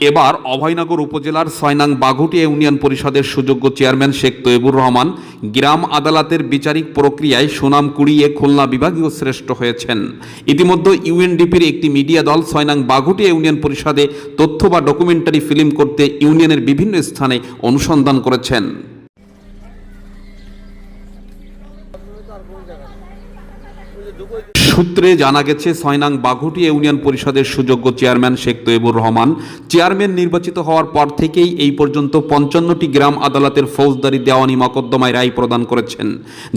এবার অভয়নগর উপজেলার সয়নাং বাঘুটি ইউনিয়ন পরিষদের সুযোগ্য চেয়ারম্যান শেখ তৈবুর রহমান গ্রাম আদালতের বিচারিক প্রক্রিয়ায় সুনাম কুড়িয়ে খুলনা বিভাগীয় শ্রেষ্ঠ হয়েছেন। ইতিমধ্যে ইউএনডিপির একটি মিডিয়া দল সয়নাং বাঘুটি ইউনিয়ন পরিষদে তথ্য বা ডকুমেন্টারি ফিল্ম করতে ইউনিয়নের বিভিন্ন স্থানে অনুসন্ধান করেছেন। সূত্রে জানা গেছে, ছয়নাং বাঘুটি ইউনিয়ন পরিষদের সুযোগ্য চেয়ারম্যান শেখ তৈবুর রহমান। চেয়ারম্যান নির্বাচিত হওয়ার পর থেকেই এই পর্যন্ত পঞ্চান্নটি গ্রাম আদালতের ফৌজদারি দেওয়ানি মকদ্দমায় রায় প্রদান করেছেন।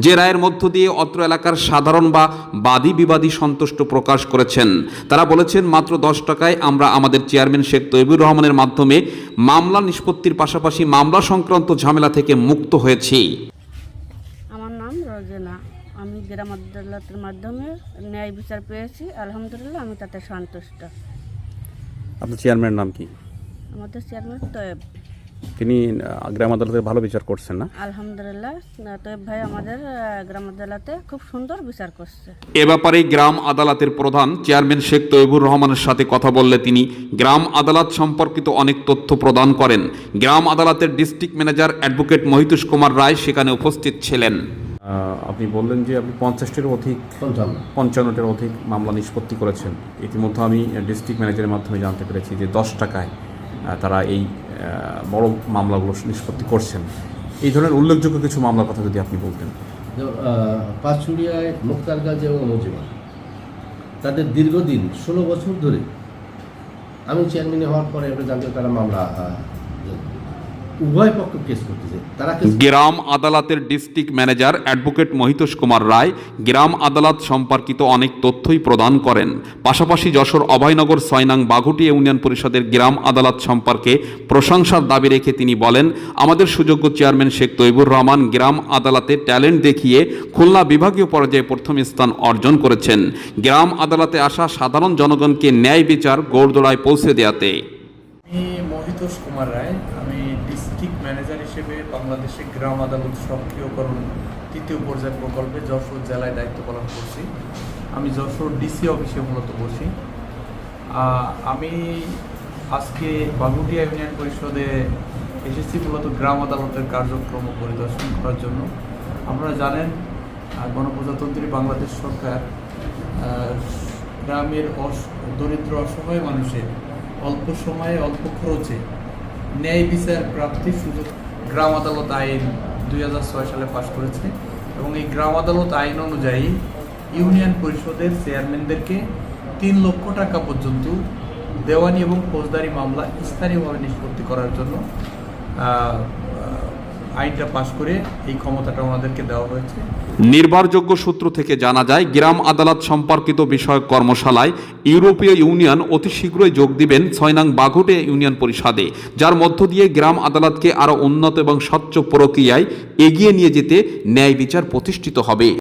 যে রায়ের মধ্য দিয়ে অত্র এলাকার সাধারণ বা বাদী বিবাদী সন্তুষ্ট প্রকাশ করেছেন। তারা বলেছেন, মাত্র দশ টাকায় আমরা আমাদের চেয়ারম্যান শেখ তৈবুর রহমানের মাধ্যমে মামলা নিষ্পত্তির পাশাপাশি মামলা সংক্রান্ত ঝামেলা থেকে মুক্ত হয়েছি। আমার নাম আমি গ্রাম আদালতের মাধ্যমে ন্যায় বিচার পেয়েছি আলহামদুলিল্লাহ আমি তাতে সন্তুষ্ট। আপনার চেয়ারম্যানের নাম কি? আমাদের চেয়ারম্যান তয়েব। তিনি গ্রাম আদালতে ভালো বিচার করছেন না? আলহামদুলিল্লাহ তয়েব ভাই আমাদের গ্রাম আদালতে খুব সুন্দর বিচার করছে। এ ব্যাপারে গ্রাম আদালতের প্রধান চেয়ারম্যান শেখ তৈবুর রহমানের সাথে কথা বললে তিনি গ্রাম আদালত সম্পর্কিত অনেক তথ্য প্রদান করেন। গ্রাম আদালতের district manager advocate Mohitosh Kumar Roy সেখানে উপস্থিত ছিলেন। আপনি বললেন যে আপনি পঞ্চাশটির অধিক পঞ্চান্নটির অধিক মামলা নিষ্পত্তি করেছেন। ইতিমধ্যে আমি ডিস্ট্রিক্ট ম্যানেজারের মাধ্যমে জানতে পেরেছি যে দশ টাকায় তারা এই বড় মামলাগুলো নিষ্পত্তি করছেন। এই ধরনের উল্লেখযোগ্য কিছু মামলার কথা যদি আপনি বলতেন। পাঁচুড়িয়ায় মুক্তারগাজ এবং মজিমা তাদের দীর্ঘদিন ষোলো বছর ধরে আমি চেয়ারম্যান হওয়ার পরে আমরা জানতে তারা মামলা উভয় পক্ষ কেস করতেছে তারা গ্রাম আদালতের district manager advocate Mohitosh Kumar Roy গ্রাম আদালত সম্পর্কিত অনেক তথ্যই প্রদান করেন। পাশাপাশি যশোর অভয়নগর সয়নাং বাঘুটি ইউনিয়ন পরিষদের গ্রাম আদালত সম্পর্কে প্রশংসার দাবি রেখে তিনি বলেন আমাদের সুযোগ্য চেয়ারম্যান শেখ তৈবুর রহমান গ্রাম আদালতে ট্যালেন্ট দেখিয়ে খুলনা বিভাগীয় পর্যায়ে প্রথম স্থান অর্জন করেছেন। গ্রাম আদালতে আসা সাধারণ জনগণকে ন্যায় বিচার গোড়দোড়ায় পৌঁছে দেয়াতে। আমি মহিতোষ কুমার রায় ম্যানেজার হিসেবে বাংলাদেশে গ্রাম আদালত সক্রিয়করণ তৃতীয় পর্যায় প্রকল্পে যশোর জেলায় দায়িত্ব পালন করছি। আমি যশোর ডিসি অফিসে মূলত বসি আমি আজকে বাগুটিয়া ইউনিয়ন পরিষদে এসেছি মূলত গ্রাম আদালতের কার্যক্রম পরিদর্শন করার জন্য। আপনারা জানেন গণপ্রজাতন্ত্রী বাংলাদেশ সরকার গ্রামের দরিদ্র, অসহায় মানুষের অল্প সময়ে অল্প খরচে ন্যায় বিচার প্রাপ্তির সুযোগ গ্রাম আদালত আইন দুই হাজার ছয় সালে পাশ করেছে এবং এই গ্রাম আদালত আইন অনুযায়ী ইউনিয়ন পরিষদের চেয়ারম্যানদেরকে তিন লক্ষ টাকা পর্যন্ত দেওয়ানি এবং ফৌজদারি মামলা স্থানীয়ভাবে নিষ্পত্তি করার জন্য আইনটা দেওয়া হয়েছে। নির্ভরযোগ্য সূত্র থেকে জানা যায়, গ্রাম আদালত সম্পর্কিত বিষয়ক কর্মশালায় ইউরোপীয় ইউনিয়ন অতি শীঘ্রই যোগ দিবেন ছয়নাং বাঘুটে ইউনিয়ন পরিষদে, যার মধ্য দিয়ে গ্রাম আদালতকে আরও উন্নত এবং স্বচ্ছ প্রক্রিয়ায় এগিয়ে নিয়ে যেতে ন্যায় বিচার প্রতিষ্ঠিত হবে।